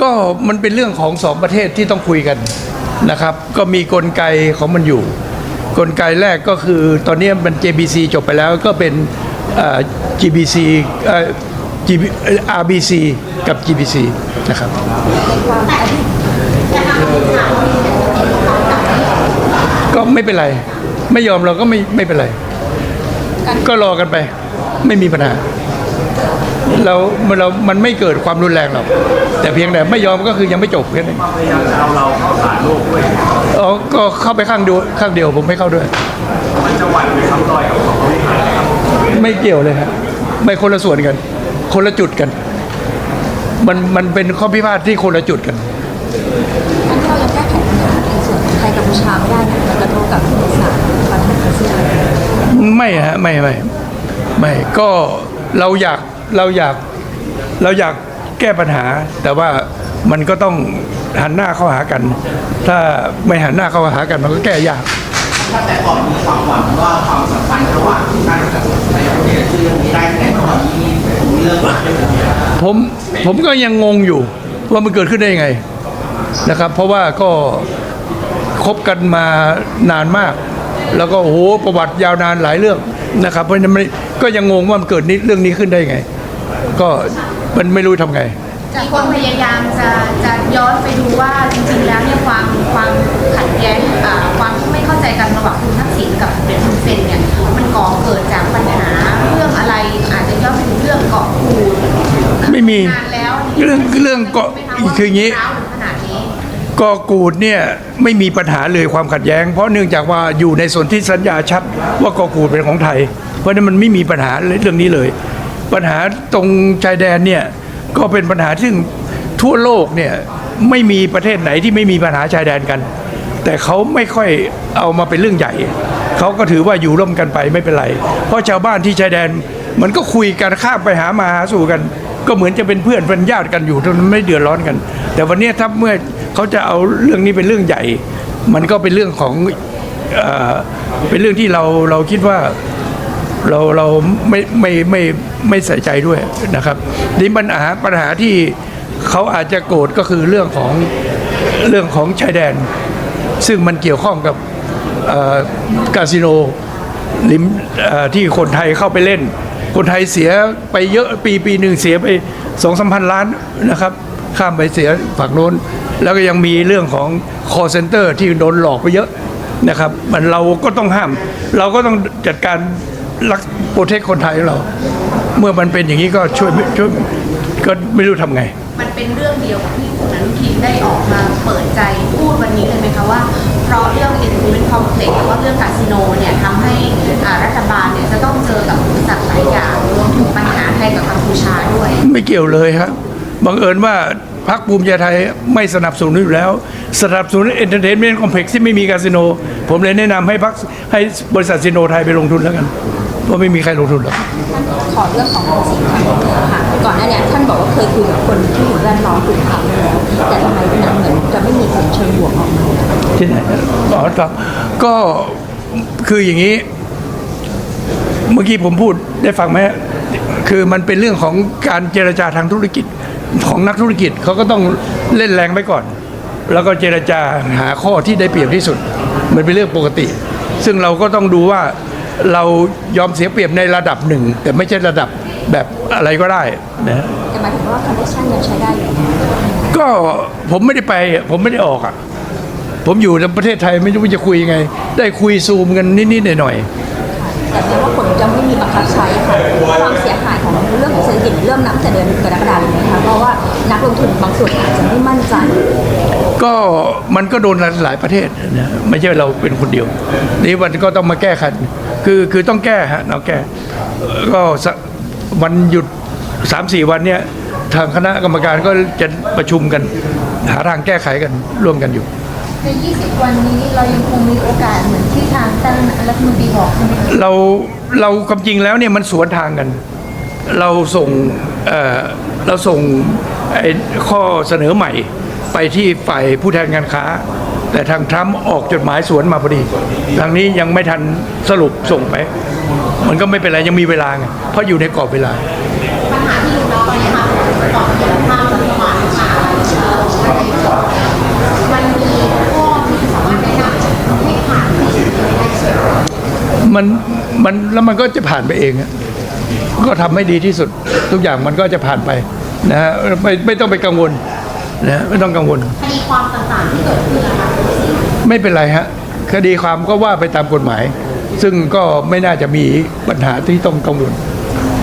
ก็มันเป็นเรื่องของสองประเทศที่ต้องคุยกันนะครับ ก็มีกลไกของมันอยู่ กลไกแรกก็คือตอนนี้มัน JBC จบไปแล้วก็เป็น GBC RBC กับ GBC นะครับก็ไม่เป็นไร ไม่ยอมเราก็ไม่ไม่เป็นไร ก็รอกันไป ไม่มีปัญหา เราเรามันไม่เกิดความรุนแรงหรอกแต่เพียงแต่ไม่ยอมก็คือยังไม่จบแค่นั้นพยายามจะเอาเราเข้าสารโลกด้วยอ๋อก็เข้าไปข้างเดียวข้างเดียวผมไม่เข้าด้วย มันจะหวั่นไปซ้ำรอยกับของเขาที่ผ่านมาครับไม่เกี่ยวเลยครับไม่คนละส่วนกัน คนละจุดกัน มันมันเป็นข้อพิพาทที่คนละจุดกันอันที่เรายังแก้ไขปัญหาในส่วนของไทยกัมพูชาไม่ได้เนี่ยมันกระทบกับสารปัญหาอาเซียน ไม่ฮะไม่ไม่ไม่ก็เราอยาก เราอยากเราอยากแก้ปัญหา แต่ว่ามันก็ต้องหันหน้าเข้าหากัน ถ้าไม่หันหน้าเข้าหากันมันก็แก้ยากถ้าแต่ก่อนมีความหวังว่าความสัมพันธ์ระหว่างท่านกับนายกเนี่ยจะยังม่ได้แต่ตอนนี้ผมเลิกรักไปแล้วผมผมก็ยังงงอยู่ว่ามันเกิดขึ้นได้ยังไงนะครับ เพราะว่าก็คบกันมานานมาก แล้วก็โอ้โหประวัติยาวนานหลายเรื่องนะครับ เพราะฉะนั้นไม่ก็ยังงงว่ามันเกิดนี้เรื่องนี้ขึ้นได้ยังไง ก็มันไม่รู้ทำไง จากคนพยายามจะจะย้อนไปดูว่าจริงๆแล้วเนี่ยความความขัดแย้งอ่าความไม่เข้าใจกันระหว่างคุณทักษิณกับคุณเซนเนี่ยมันก่อเกิดจากปัญหาเรื่องอะไรอาจจะย้อนไปถึงเรื่องเกาะกูดไม่มี นานแล้วเรื่องเรื่องเกาะไม่ทำว่าคืออย่างนี้ นี้ขนาดนี้ กอกูดเนี่ยไม่มีปัญหาเลยความขัดแย้ง เพราะเนื่องจากว่าอยู่ในส่วนที่สัญญาชัดว่ากอกูดเป็นของไทย เพราะฉะนั้นมันไม่มีปัญหาเรื่องนี้เลย ปัญหาตรงชายแดนเนี่ยก็เป็นปัญหาซึ่งทั่วโลกเนี่ยไม่มีประเทศไหนที่ไม่มีปัญหาชายแดนกัน แต่เขาไม่ค่อยเอามาเป็นเรื่องใหญ่เขาก็ถือว่าอยู่ร่วมกันไปไม่เป็นไร เพราะชาวบ้านที่ชายแดนมันก็คุยกันข้ามไปหามาหาสู่กัน ก็เหมือนจะเป็นเพื่อนเป็นญาติกันอยู่จนไม่เดือดร้อนกัน แต่วันนี้ถ้าเมื่อเขาจะเอาเรื่องนี้เป็นเรื่องใหญ่ มันก็เป็นเรื่องของเอเป็นเรื่องที่เราเราคิดว่า เราเราไม่ไม่ไม่ไม่ใส่ใจด้วยนะครับนี่ปัญหาปัญหาที่เขาอาจจะโกรธก็คือเรื่องของเรื่องของชายแดน ซึ่งมันเกี่ยวข้องกับคาสิโนริมที่คนไทยเข้าไปเล่น คนไทยเสียไปเยอะปีปีหนึ่งเสียไปสองสามพันล้านนะครับ ข้ามไปเสียฝั่งโน้น แล้วก็ยังมีเรื่องของ call center ที่โดนหลอกไปเยอะนะครับ มันเราก็ต้องห้าม เราก็ต้องจัดการ รักโปรเทคคนไทยของเรา เมื่อมันเป็นอย่างนี้ก็ช่วยช่วยก็ไม่รู้ทำไง มันเป็นเรื่องเดียวกับที่คุณอนุทินได้ออกมาเปิดใจพูดวันนี้เลยไหมคะว่า เพราะเรื่อง investment complex หรือว่าเรื่องคาสิโนเนี่ยทำให้อ่ารัฐบาลเนี่ยจะต้องเจอกับอุปสรรคหลายอย่างรวมถึงปัญหาไทยกับกัมพูชาด้วย ไม่เกี่ยวเลยครับบังเอิญว่าพรรคภูมิใจไทยไม่สนับสนุนอยู่แล้ว สนับสนุนเอนเตอร์เทนเมนต์คอมเพล็กซ์ที่ไม่มีคาสิโน ผมเลยแนะนำให้พรรคให้บริษัทซิโนไทยไปลงทุนแล้วกัน เพราไม่มีใครลงทุนหรอก ขอเรื่องของภาษีทางเหนือค่ะก่อนหน้าเนี้ท่านบอกว่าเคยคุยกับคนที่อยู่แวดล้อมคุณถาแล้วแต่ทำไมมันเหมือนจะไม่มีผลเชิงบวกออกมาที่ไหนอ๋อครับก็คืออย่างนี้ เมื่อกี้ผมพูดได้ฟังไหมคือมันเป็นเรื่องของการเจรจาทางธุรกิจของนักธุรกิจเขาก็ต้องเล่นแรงไปก่อน แล้วก็เจรจาหาข้อที่ได้เปรียบที่สุด มันเป็นเรื่องปกติ ซึ่งเราก็ต้องดูว่า เรายอมเสียเปรียบในระดับหนึ่ง แต่ไม่ใช่ระดับแบบอะไรก็ได้นะแต่หมายถึงว่าคอนดิชันยังใช้ได้อยู่ก็ผมไม่ได้ไปอะผมไม่ได้ออกอะผมอยู่ในประเทศไทยไม่รู้จะคุยยังไง ได้คุยซูมกันนิดๆหน่อยๆแต่เพียงว่าผลจะไม่มีบังคับใช้ค่ะความเสียหายของเรื่องของเศรษฐกิจเริ่มนับแต่เดือนกรกฎาคมเลยนะคะเพราะว่านักลงทุนบางส่วนอาจจะไม่มั่นใจก็มันก็โดนหลายประเทศนะไม่ใช่เราเป็นคนเดียวนี่มันก็ต้องมาแก้ขัน คือคือต้องแก้ฮะเราแก้ ก็สักวันหยุดสามสี่วันเนี้ยทางคณะกรรมการก็จะประชุมกัน หาทางแก้ไขกันร่วมกันอยู่ใน20 วันนี้เรายังคงมีโอกาสเหมือนที่ทางท่านรัฐมนตรีบอกใช่ไหมคะเราเราความจริงแล้วเนี่ยมันสวนทางกัน เราส่งเอ่อเราส่งไอ้ข้อเสนอใหม่ไปที่ฝ่ายผู้แทนการค้า แต่ทางทรัมป์ออกจดหมายสวนมาพอดี ทางนี้ยังไม่ทันสรุปส่งไป มันก็ไม่เป็นไรยังมีเวลาไงเพราะอยู่ในกรอบเวลามันมันแล้วมันก็จะผ่านไปเองก็ทำให้ดีที่สุด ทุกอย่างมันก็จะผ่านไปนะฮะไม่ไม่ต้องไปกังวล นะฮะไม่ต้องกังวลคดีความต่างๆที่เกิดขึ้นนะคะไม่เป็นไรฮะคดีความก็ว่าไปตามกฎหมาย ซึ่งก็ไม่น่าจะมีปัญหาที่ต้องกังวล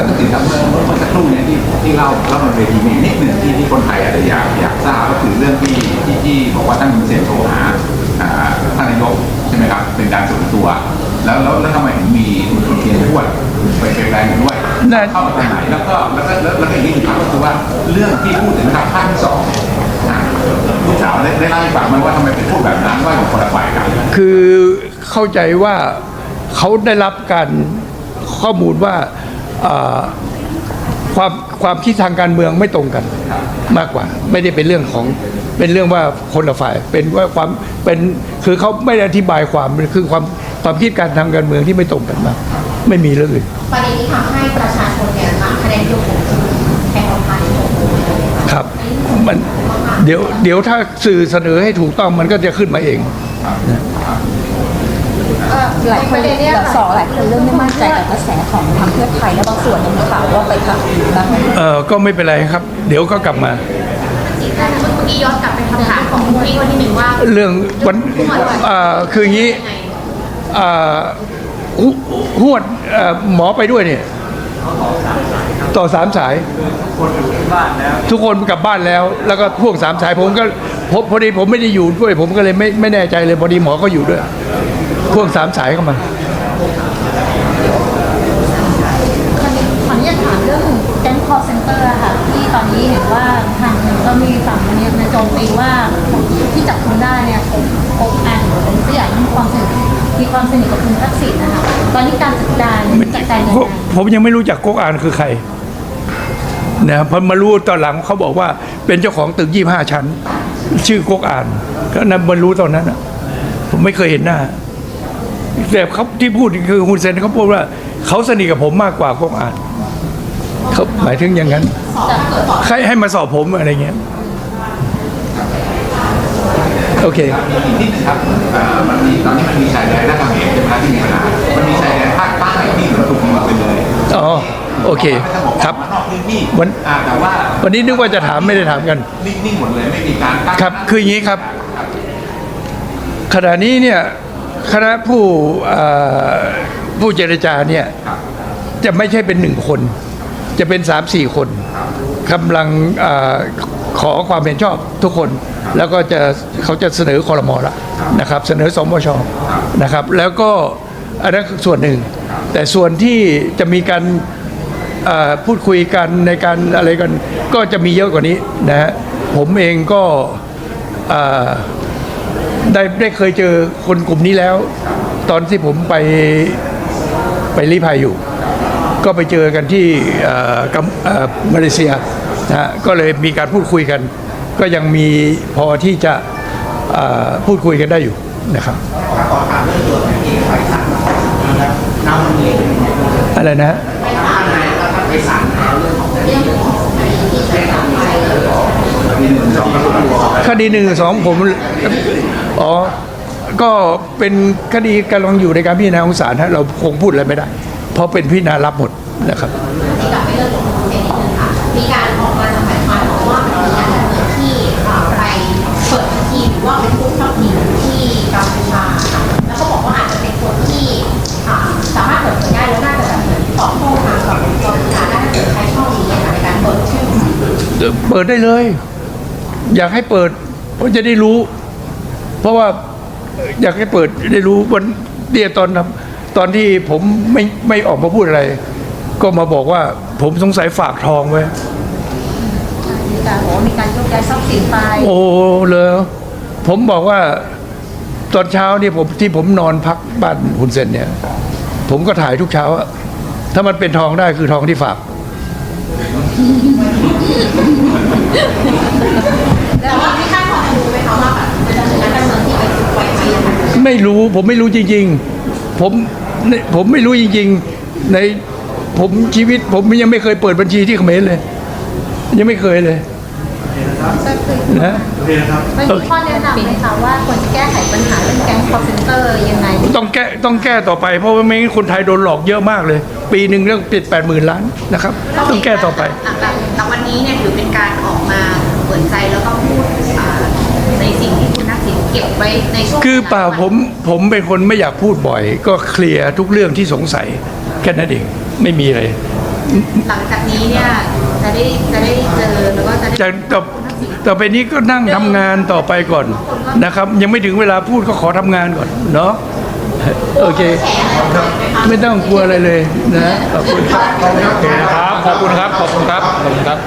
แล้วก็ถึงครับเมื่อเมื่อสักครู่เนี่ยที่ที่เล่าเล่าบนเวทีมีนิดหนึ่งที่ที่คนไทยอาจจะอยากอยากทราบก็คือเรื่องที่ที่ที่บอกว่าท่านมุนเซนโทรหาท่านนายกใช่ไหมครับเป็นการส่วนตัว แล้วแล้วแล้วทำไมถึงมีคุณเทียนทวดไปไปแปลงด้วยเข้ามาจากไหนแล้วก็แล้วก็แล้วก็อีกนิดนึงครับก็คือว่าเรื่องที่พูดถึงทางภาคที่สองอ่าลูกสาวได้ได้เล่าให้ฟังไหมว่าทำไมเป็นพูดแบบนั้นว่าอยู่คนละฝ่ายกันคือเข้าใจว่าเขาได้รับการข้อมูลว่า ความความคิดทางการเมืองไม่ตรงกันมากกว่า ไม่ได้เป็นเรื่องของเป็นเรื่องว่าคนละฝ่าย เป็นว่าความเป็นคือเขาไม่ได้อธิบายความคือความความคิดการทางการเมืองที่ไม่ตรงกันมากไม่มีเรื่องอื่นประเด็นที่ทำให้ประชาชนเนี่ยคะแนนนิยมของคุณแทนของไทยครับมันเดี๋ยวเดี๋ยวถ้าสื่อเสนอให้ถูกต้องมันก็จะขึ้นมาเอง หลายคนสองหลายคนเริ่มไม่มั่นใจกับกระแสของทางเพื่อไทยและบางส่วนยังมีข่าวว่าไปพักอื่นบ้างไหมเออก็ไม่เป็นไรครับ เดี๋ยวก็กลับมาเมื่อกี้ย้อนกลับไปคำถามของคุณพี่คนที่หนึ่งว่า เรื่องวันอ่าคืออย่างนี้ยังไงอ่าหหวดเอ่อหมอไปด้วยเนี่ยต่อสามสายทุกคนกลับบ้านแล้ว แล้วก็พ่วงสามสายผมก็พพอดีผมไม่ได้อยู่ด้วย ผมก็เลยไม่ไม่แน่ใจเลยพอดีหมอก็อยู่ด้วย พ่วงสามสายเข้ามาขออนุญาตถามเรื่องแก๊งคอร์เซนเตอร์ค่ะที่ตอนนี้เห็นว่าทางก็มีฝั่งเนี่ยในโจมตีว่าที่จับคุณได้เนี่ยผมผมอ่านผมก็อยากมีความสนิทมีความสนิทกับคุณทักษิณนะคะตอนนี้การจัดการจัดการยังผมไงผมยังไม่รู้จักก๊กอานคือใครนะพอมารู้ตอนหลังเขาบอกว่าเป็นเจ้าของตึกยี่ห้าชั้น ชื่อก๊กอานก็นั้นมารู้ตอนนั้นอะผมไม่เคยเห็นหน้า แต่เขาที่พูดคือฮุนเซนเขาพูดว่าเขาสนิทกับผมมากกว่าก๊กอานเขาหมายถึงอย่างนั้นใครให้มาสอบผมอะไรเงี้ยโอเคอีกนิดนึงครับเอ่อมันมีตอนนี้มันมีชายแดนหน้าเขมรใช่ไหมครับที่มีปัญหามันมีชายแดนภาคใต้ที่เหมือนถูกยิงไปเลยอ๋อโอเคครับนอกพื้นที่วันอ่าแต่ว่าวันนี้นึกว่าจะถามไม่ได้ถามกันนิ่งๆหมดเลยไม่มีการตั้งครับคืออย่างนี้ครับ ขณะนี้เนี่ย คณะผู้ผู้เจรจาเนี่ยจะไม่ใช่เป็นหนึ่งคน จะเป็นสามสี่คนกำลังอขอความเห็นชอบทุกคน แล้วก็จะเขาจะเสนอคอรมอละนะครับ เสนอสมชนะครับ แล้วก็อันนั้นส่วนหนึ่ง แต่ส่วนที่จะมีการพูดคุยกันในการอะไรกัน ก็จะมีเยอะกว่านี้นะฮะผมเองก็ ได้ได้เคยเจอคนกลุ่มนี้แล้ว ตอนที่ผมไปไปรีภัยอยู่ ก็ไปเจอกันที่กัมมาเลเซียนะก็เลยมีการพูดคุยกัน ก็ยังมีพอที่จะพูดคุยกันได้อยู่นะครับอถามเรื่องตัวแทนที่ไปศาลนะครับน้ำมันมีอะไรนะ ดีหนึ่งสองผมอ๋อก็เป็นคดีกำลังอยู่ในการพิจารณาของศาลฮะเราคงพูดอะไรไม่ได้ เพราะเป็นพิจารณารับหมดนะครับมีกลับไปเรื่องของคุณเซนนิดนึงค่ะมีการออกมาจากฝ่ายค้านบอกว่ามันมีนัการเมืองที่ไปเปิดบัญชีหรือว่าเป็นผู้ชอบหนีที่กัมพูชาค่ะแล้วก็บอกว่าอาจจะเป็นคนที่สามารถเปิดเผยได้แล้วน่าจะแบบเหมือนตอบโต้ทางฝั่งกัมพูชาได้ถ้าเกิดใช้ช่องนี้ในการเปิดชื่อเปิดได้เลย อยากให้เปิด เพราะจะได้รู้ เพราะว่าอยากให้เปิดได้รู้วันเดียตอนทำตอนที่ผมไม่ไม่ออกมาพูดอะไร ก็มาบอกว่า ผมสงสัยฝากทองไว้มีการบอกว่ามีการยกย้ายทรัพย์สินไปโอ้เลยผมบอกว่าตอนเช้าเนี่ยผมที่ผมนอนพักบ้านหุนเซนเนี่ย ผมก็ถ่ายทุกเช้าอะถ้ามันเป็นทองได้คือทองที่ฝาก ไงไม่รู้ผมไม่รู้จริง ๆ ผมผมไม่รู้จริง ๆ ในผมชีวิต ผมยังไม่เคยเปิดบัญชีที่เขมรเลย ยังไม่เคยเลยก็คือนะมันมีข้อแนะนำไหมคะว่าควรจะแก้ไขปัญหาเรื่องแก๊งคอร์เซนเตอร์ยังไง ต้องแก้ต้องแก้ต่อไป เพราะว่าไม่งั้นคนไทยโดนหลอกเยอะมากเลย ปีหนึ่งเรื่องติดแปดหมื่นล้านนะครับ ต้องแก้ต่อไปแต่แต่วันนี้เนี่ยถือเป็นการออกมาเปิดใจแล้วก็พูดอ่าในสิ่งที่คุณทักษิณ เก็บไว้ในช่วงคือเปล่าหลยวันผมผมเป็นคนไม่อยากพูดบ่อย ก็เคลียร์ทุกเรื่องที่สงสัยแค่นั้นเองไม่มีอะไรหลังจากนี้เนี่ยจะได้จะได้เจอแล้วก็จะได้จะต่อต่อไปนี้ก็นั่งทำงานต่อไปก่อนนะครับ ยังไม่ถึงเวลาพูดก็ขอทำงานก่อนเนาะโอเค ไม่ต้องกลัวอะไรเลยนะขอบคุณครับครับขอบคุณครับ ขอบคุณครับ ขอบคุณครับ